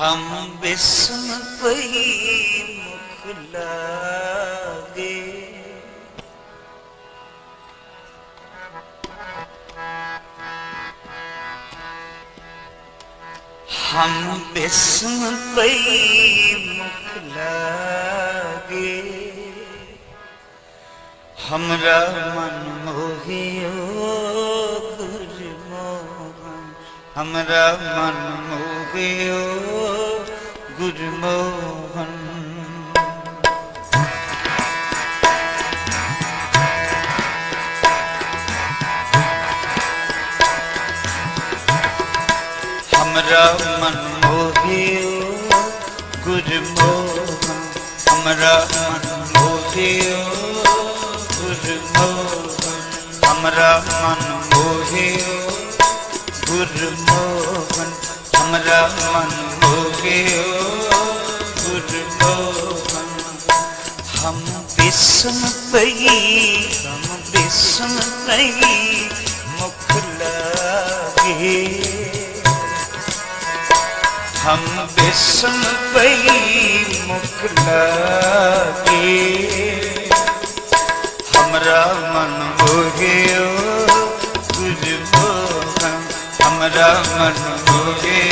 ਹਮ ਬਿਸਮ ਪਈ ਮੁਖ ਲਾਗੇ ਹਮ ਬਿਸਮ ਪਈ ਮੁਖ ਲਾਗੇ ਹਮਰਾ ਮਨ ਮੋਹਿਓ ਗੁਰ ਮੋਹਨ ਹਮਰਾ ਗੁਰਮੋਹਨ ਹਮਰਾ ਮਨ ਮੋਹਿਓ ਗੁਰਮੋਹਨ ਹਮਰਾ ਮਨ ਮੋਹਿਓ ਗੁਰਮੋਹਨ ਹਮਰਾ ਮਨ ਮੋਹਿਓ ਗੁਰਮੋਹਨ हमरा मन मोहियो गुरमोहन हम बिसम पई हम बिसम पई मुख लागे हम बिसम पई मुख लागे हमरा मन मोहियो गुरमोहन हमरा मन मोहियो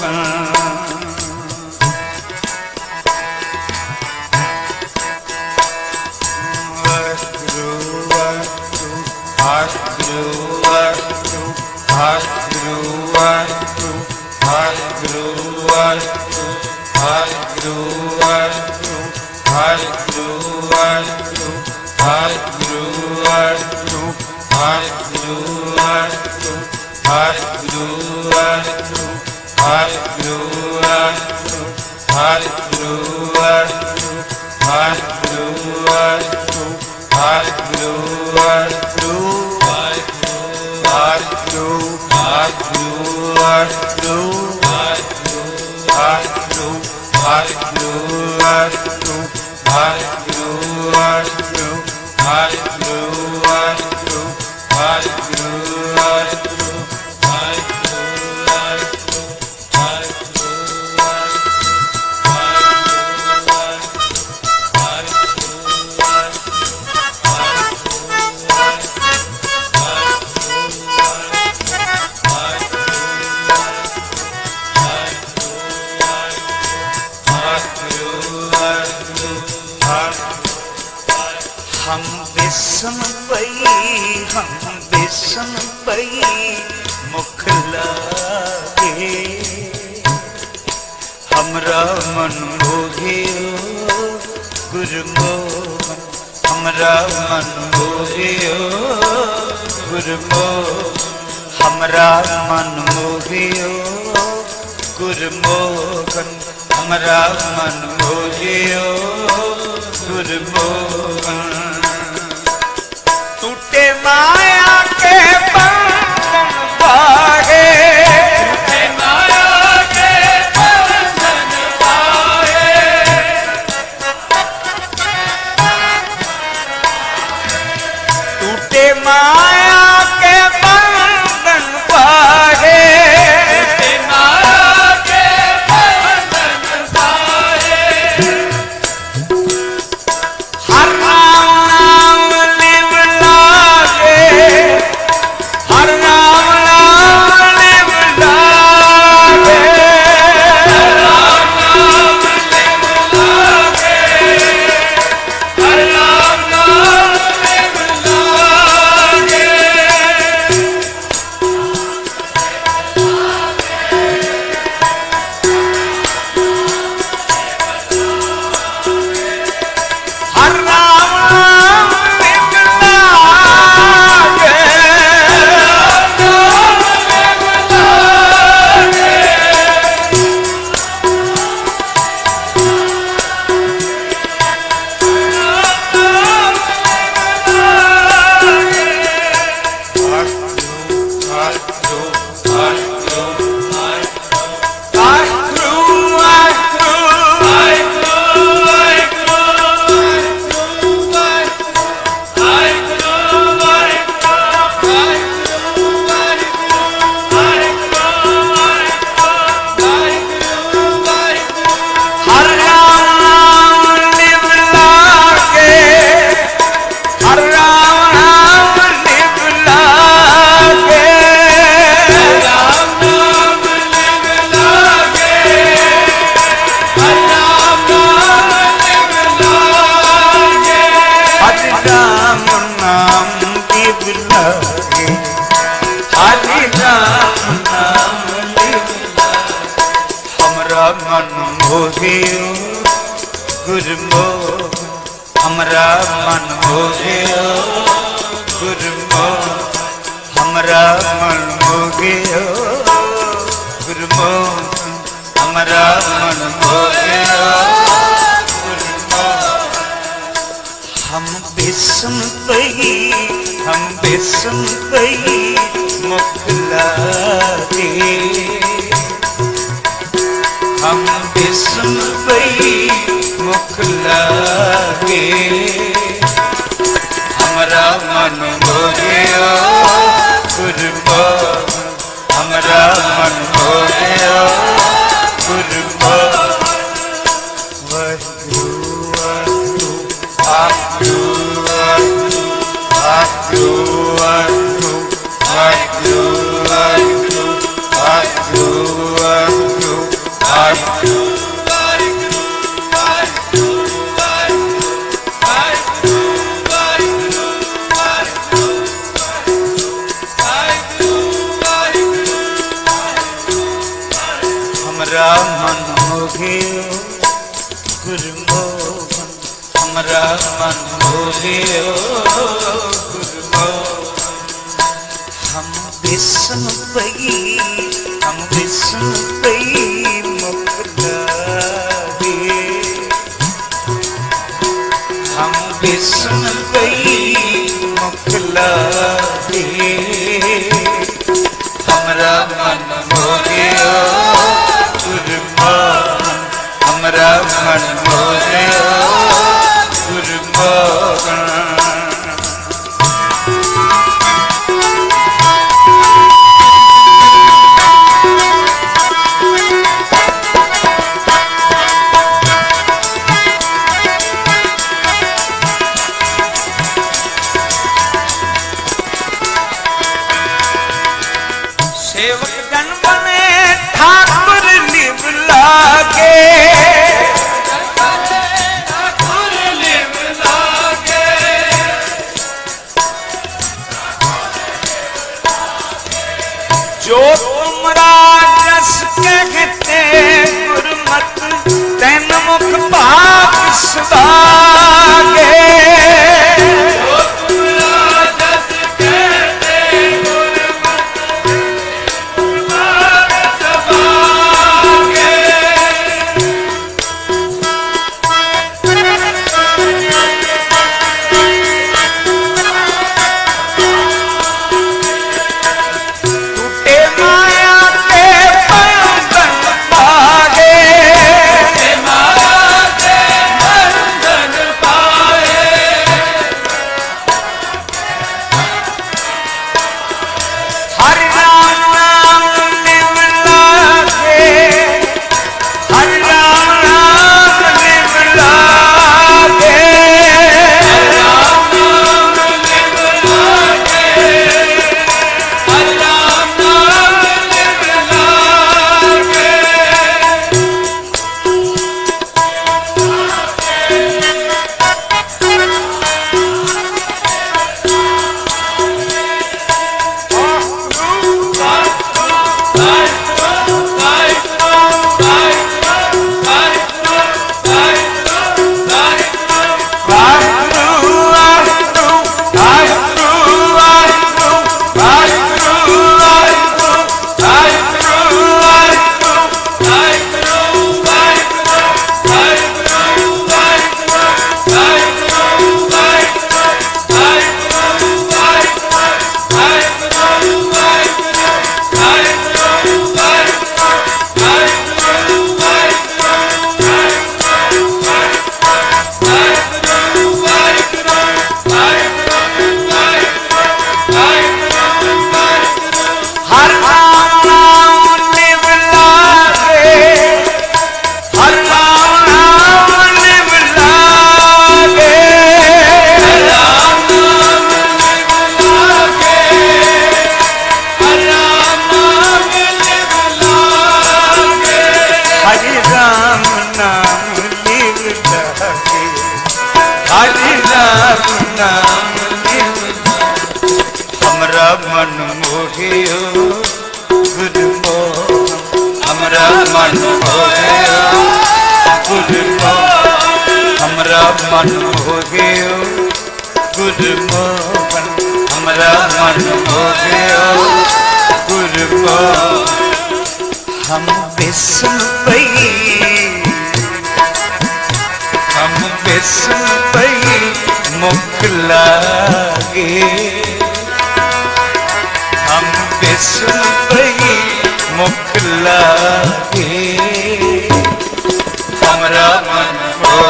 sun. मोहन हमारा मन भोजियो गुरु मोहन ਰਾਮਨ ਬੋਲਿਆ ਹਮ ਬਿਸਮ ਪਈ ਹਮ ਬਿਸਮ ਪਈ ਮੁਖਲਾ ਦੇ। ਮਨ ਬੋਲਿਆ ਬੋਲਿਓ ਗੁਰਮੋ ਹਮ ਬਿਸਮ ਪਈ ਹਮ ਬਿਸਮ ਪਈ ਹਮ ਬਿਸਮ ਪਈ ਮੁਕਲਾ ਦੇ ਹਮਰਾ ਮਨ ਮੋਹਿਆ ਗੁਰਬਾਨ ਹਮਰਾ ਮਨ ਮੋਹਿਆ मन हो गयो गुरमोहन हम बिस्म पई हम बिस्म पई मुख लागे हम बिस्म पई मुख लागे हमरा मन हो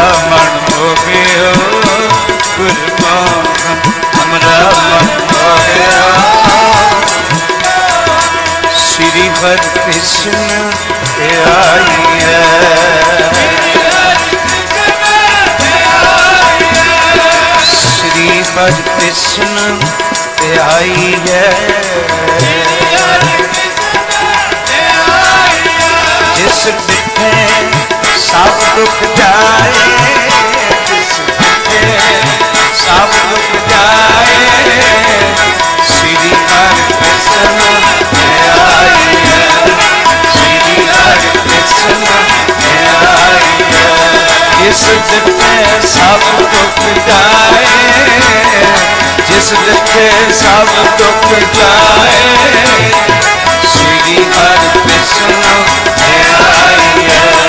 ਮਨ ਮੋਹਿਓ ਗੁਰਪਾਨ ਹਮਰਾ ਮਨ ਮੋਹਿਓ ਸ੍ਰੀ ਹਰਿ ਕ੍ਰਿਸ਼ਨ ਤੇ ਆਈ ਹੈ। ਸ੍ਰੀ ਹਰਿ ਕ੍ਰਿਸ਼ਨ ਤੇ ਆਈ ਹੈ। ਜਿਸ ਬਿਖੇ ਸਭ ਦੁੱਖ ਜਾਏ ਜਿਸ ਤੇ ਸਭ ਦੁੱਖ ਜਾਏ, ਸ੍ਰੀ ਹਰਿ ਕ੍ਰਿਸ਼ਨ ਮੈਂ ਆਈ ਹੈ ਸ੍ਰੀ ਹਰਿ ਕ੍ਰਿਸ਼ਨ ਮੈਂ ਆਈ ਹੈ ਜਿਸ ਦਿੱਤੇ ਸਭ ਦੁੱਖ ਜਾਏ, ਜਿਸ ਦਿੱਤੇ ਸਭ ਦੁੱਖ ਜਾਏ, ਸ੍ਰੀ ਹਰਿ ਕ੍ਰਿਸ਼ਨ ਮੈਂ ਆਈ ਹੈ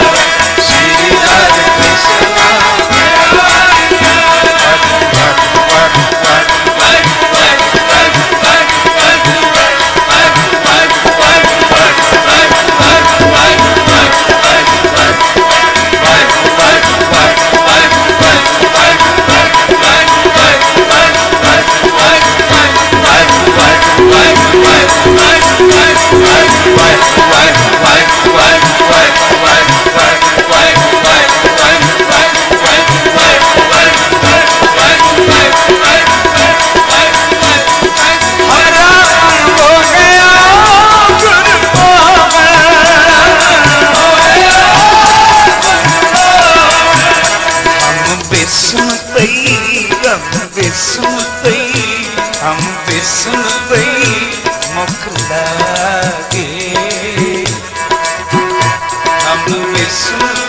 do verso.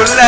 உள்ள